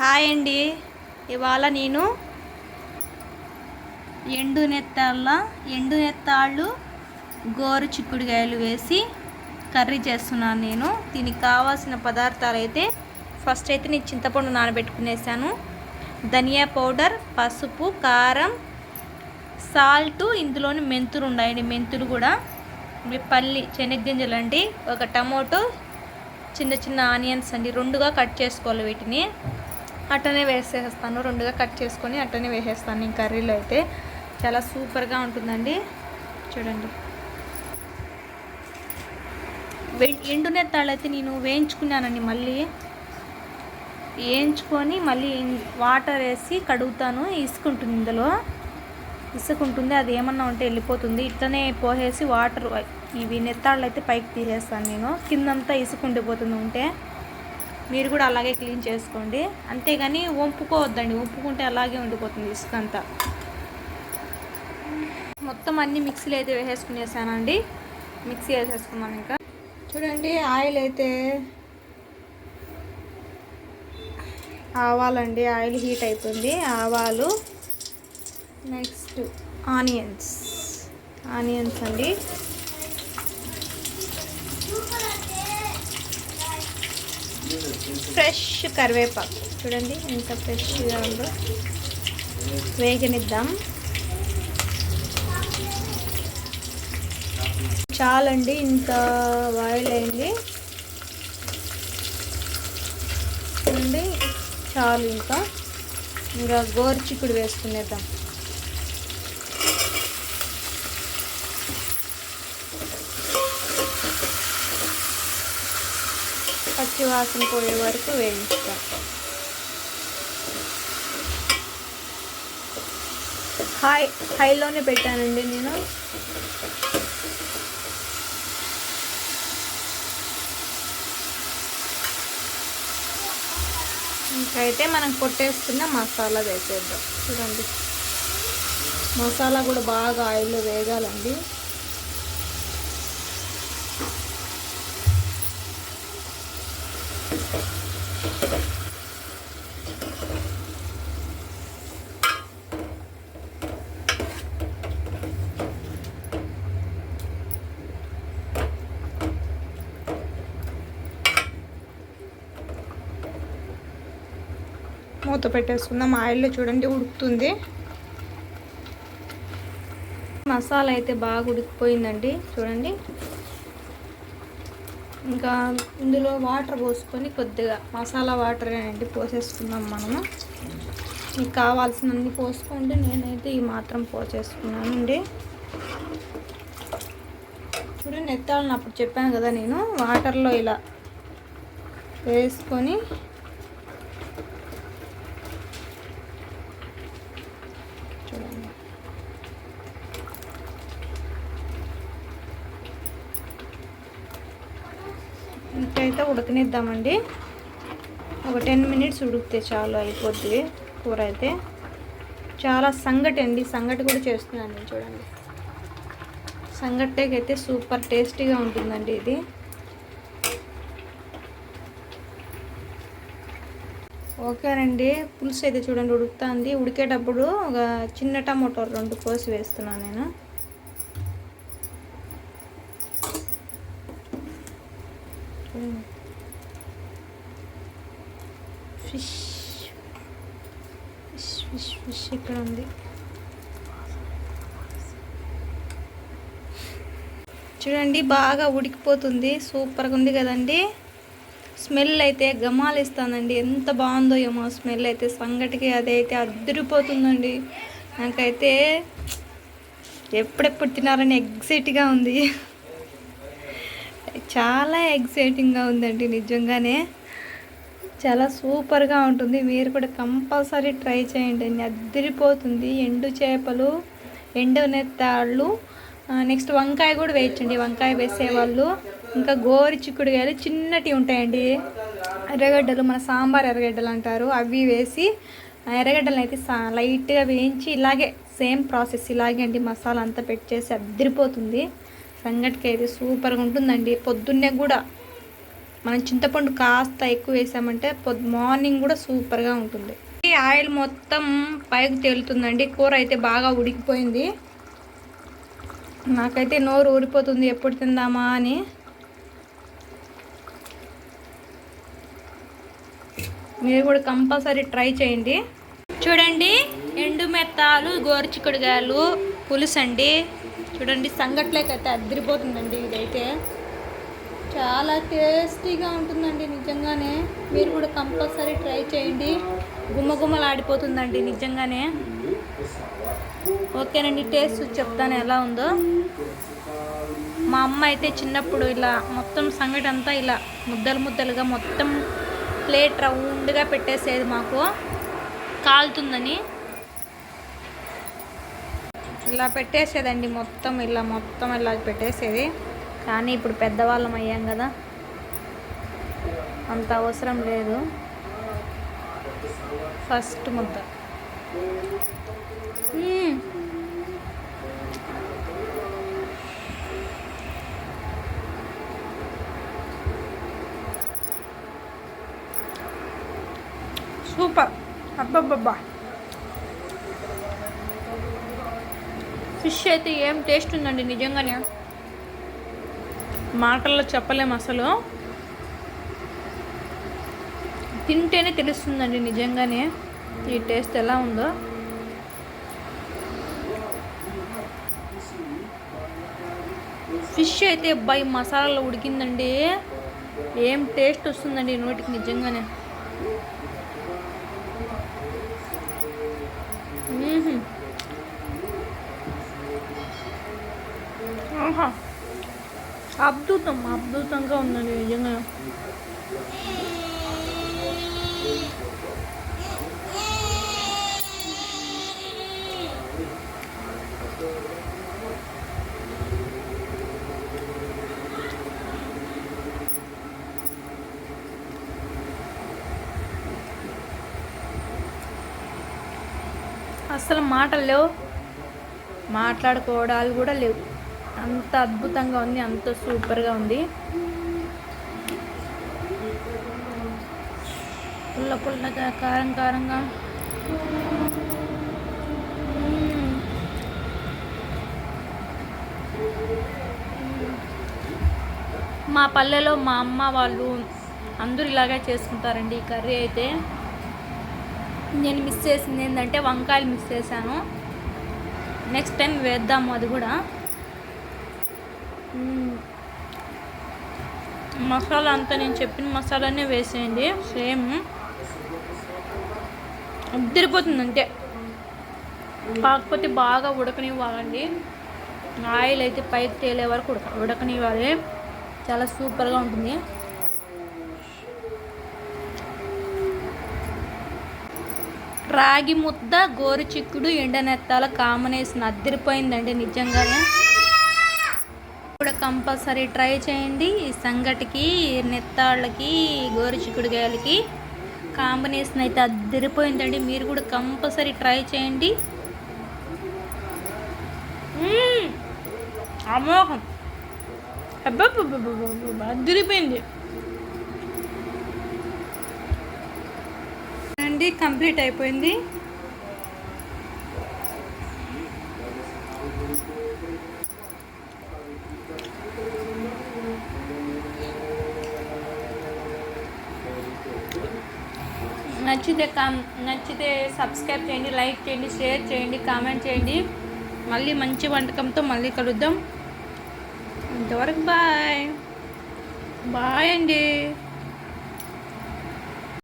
Hi అండి. ఇవాళ నేను ఎండు నెత్తాళ్ళ ఎండు నెత్తాళ్ళు గోరు చిక్కుడుకాయలు వేసి కర్రీ చేస్తున్నాను నేను. దీనికి కావాల్సిన పదార్థాలు అయితే ఫస్ట్ అయితే నేను చింతపండు నానబెట్టుకునేసాను. ధనియా పౌడర్ పసుపు కారం సాల్ట్ ఇందులోని మెంతులు ఉన్నాయండి. మెంతులు కూడా పల్లి శనగ్గింజలు అండి. ఒక టమోటో చిన్న చిన్న ఆనియన్స్ అండి. రెండుగా కట్ చేసుకోవాలి వీటిని. అట్టనే వేసేస్తాను. రెండుగా కట్ చేసుకొని అట్టనే వేసేస్తాను. ఈ కర్రీలో అయితే చాలా సూపర్గా ఉంటుందండి. చూడండి. వే ఎండు నెత్తాళ్ళు అయితే నేను వేయించుకున్నానండి మళ్ళీ. వేయించుకొని మళ్ళీ వాటర్ వేసి కడుగుతాను. ఇసుకుంటుంది ఇందులో. ఇసుక ఉంటుంది అది ఏమన్నా ఉంటే వెళ్ళిపోతుంది. ఇట్లనే పోసేసి వాటర్ ఇవి నెత్తాళ్ళు అయితే పైకి తీసేస్తాను నేను. కిందంతా ఇసుక ఉండిపోతుంది ఉంటే. మీరు కూడా అలాగే క్లీన్ చేసుకోండి. అంతేగాని వంపుకోవద్దండి వంపుకుంటే అలాగే ఉండిపోతుంది ఇసుక అంతా. మొత్తం అన్ని మిక్సీలు అయితే వేసేసుకునేసానండి. మిక్సీ వేసేసుకున్నాను ఇంకా. చూడండి ఆయిల్ అయితే ఆవాలండి. ఆయిల్ హీట్ అయిపోయింది. ఆవాలు నెక్స్ట్ ఆనియన్స్. ఆనియన్స్ అండి. ఫ్రెష్ కరివేపాకు. చూడండి ఎంత ఫ్రెష్గా ఉందో. వేగనిద్దాం. చాలండి ఇంత బాయిల్ అయింది. చూడండి చాలు ఇంకా. ఇంకా గోరు చిక్కుడు వేసుకునేద్దాం. పచ్చి వాసన పోయే వరకు వేయించుతాం. హాయ్ హైలోనే పెట్టానండి నేను. ఇంకైతే మనం కొట్టేసుకున్న మసాలా వేసేద్దాం. చూడండి. మసాలా కూడా బాగా ఆయిల్లో వేగాలండి. మూత పెట్టేసుకుందాం. ఆయిల్లో చూడండి ఉడుకుతుంది. మసాలా అయితే బాగా ఉడికిపోయిందండి. చూడండి. ఇంకా ఇందులో వాటర్ పోసుకొని కొద్దిగా మసాలా వాటర్ అండి పోసేసుకుందాం మనము. మీకు కావాల్సినన్ని పోసుకోండి. నేనైతే ఈ మాత్రం పోసేసుకున్నానండి. చూడండి ఎత్తాలని అప్పుడు చెప్పాను కదా నేను. వాటర్లో ఇలా వేసుకొని చూడండి ఇంకైతే ఉడకనిద్దామండి. ఒక టెన్ మినిట్స్ ఉడికితే చాలు అయిపోద్ది కూర అయితే చాలా సంగటి అండి సంగటి కూడా చేస్తున్నాను నేను చూడండి. సంగటికి అయితే సూపర్ టేస్టీగా ఉంటుందండి ఇది. ఓకేనండి పులుసు అయితే చూడండి ఉడుకుతుంది. ఉడికేటప్పుడు ఒక చిన్న టమాటో రెండు కోసి వేస్తున్నాను నేను ఫిష్ ఫిష్ ఇక్కడ ఉంది. చూడండి బాగా ఉడికిపోతుంది. సూపర్గా ఉంది కదండి. స్మెల్ అయితే గమాలిస్తుందండి. ఎంత బాగుందో ఏమో స్మెల్ అయితే. సంగటికి అదైతే అద్దరిపోతుందండి నాకైతే ఎప్పుడెప్పుడు తినాలని ఎగ్జైట్గా ఉంది. చాలా ఎగ్జైటింగ్గా ఉందండి నిజంగానే. చాలా సూపర్గా ఉంటుంది. మీరు కూడా కంపల్సరీ ట్రై చేయండి. అద్దరిపోతుంది ఎండు చేపలు ఎండు నెత్తాళ్ళు. నెక్స్ట్ వంకాయ కూడా వేయచ్చండి. వంకాయ వేసేవాళ్ళు. ఇంకా గోరి చిక్కుడుగాయలు చిన్నటి ఉంటాయండి. ఎర్రగడ్డలు మన సాంబార్ ఎర్రగడ్డలు అంటారు. అవి వేసి ఎర్రగడ్డలు అయితే సా లైట్గా వేయించి ఇలాగే సేమ్ ప్రాసెస్ ఇలాగే అండి. మసాలా అంతా పెట్టేసి అద్దరిపోతుంది. సంగటికి అయితే సూపర్గా ఉంటుందండి. పొద్దున్నే కూడా మనం చింతపండు కాస్త ఎక్కువ వేసామంటే పొద్దు మార్నింగ్ కూడా సూపర్గా ఉంటుంది. ఈ ఆయిల్ మొత్తం పైకి తేలుతుందండి. కూర అయితే బాగా ఉడికిపోయింది. నాకైతే నోరు ఊరిపోతుంది. ఎప్పుడు తిందామా అని. మీరు కూడా కంపల్సరీ ట్రై చేయండి. చూడండి ఎండు మెత్తాలు గోరుచిక్కుడుగాయలు పులుసు అండి చూడండి సంగట్లేకైతే అద్దరిపోతుందండి ఇదైతే. చాలా టేస్టీగా ఉంటుందండి నిజంగానే. మీరు కూడా కంపల్సరీ ట్రై చేయండి. గుమ్మగుమ్మలాడిపోతుందండి నిజంగానే. ఓకేనండి టేస్ట్ చెప్తాను ఎలా ఉందో. మా అమ్మ అయితే చిన్నప్పుడు ఇలా మొత్తం సంగటి అంతా ఇలా ముద్దలు ముద్దలుగా మొత్తం ప్లేట్ రౌండ్గా పెట్టేసేది మాకు. కాలుతుందని. ఇలా పెట్టేసేదండి మొత్తం ఇలా మొత్తం ఇలా పెట్టేసేది. కానీ ఇప్పుడు పెద్దవాళ్ళం అయ్యాం కదా. అంత అవసరం లేదు. ఫస్ట్ ముద్ద. సూపర్. అబ్బబ్బబ్బా. ఫిష్ అయితే ఏం టేస్ట్ ఉందండి నిజంగానే? మాటల్లో చెప్పలేము అసలు. తింటేనే తెలుస్తుందండి నిజంగానే ఈ టేస్ట్ ఎలా ఉందో. ఫిష్ అయితే బై మసాలాలో ఉడికిందండి. ఏం టేస్ట్ వస్తుందండి నోటికి నిజంగానే. అద్భుతం అద్భుతంగా ఉందండి నిజంగా అసలు మాటలు లేవు మాట్లాడుకోవడాలు కూడా లేవు అంత అద్భుతంగా ఉంది అంత సూపర్గా ఉంది. పుల్ల పుల్లగా కారం కారంగా. మా పల్లెలో మా అమ్మ వాళ్ళు అందరూ ఇలాగే చేసుకుంటారండి ఈ కర్రీ అయితే. నేను మిస్ చేసింది ఏంటంటే వంకాయలు మిస్ చేశాను. నెక్స్ట్ టైం వేద్దాము అది కూడా. మసాలా అంతా నేను చెప్పిన మసాలానే వేసేయండి. సేమ్. ఉద్దరిపోతుంది అంతే. కాకపోతే బాగా ఉడకనివ్వాలండి. ఆయిల్ అయితే పైకి తేలే వరకు ఉడక ఉడకనివ్వాలి. చాలా సూపర్గా ఉంటుంది. రాగి ముద్ద గోరు చిక్కుడు ఎండనెత్తాల కాంబినేషన్ అద్దరిపోయిందండి నిజంగానే. కూడా కంపల్సరీ ట్రై చేయండి. ఈ సంగటికి నెత్తాళ్ళకి గోరు చిక్కుడుకాయలకి కాంబినేషన్ అయితే అద్దరిపోయిందండి మీరు కూడా కంపల్సరీ ట్రై చేయండి. అమోహం అమోఘం. అద్దరిపోయింది అండి కంప్లీట్ అయిపోయింది. నచ్చితే కా నచ్చితే సబ్స్క్రైబ్ చేయండి లైక్ చేయండి షేర్ చేయండి కామెంట్ చేయండి. మళ్ళీ మంచి వంటకంతో మళ్ళీ కలుద్దాం. ఇంతవరకు బాయ్. బాయ్ అండి.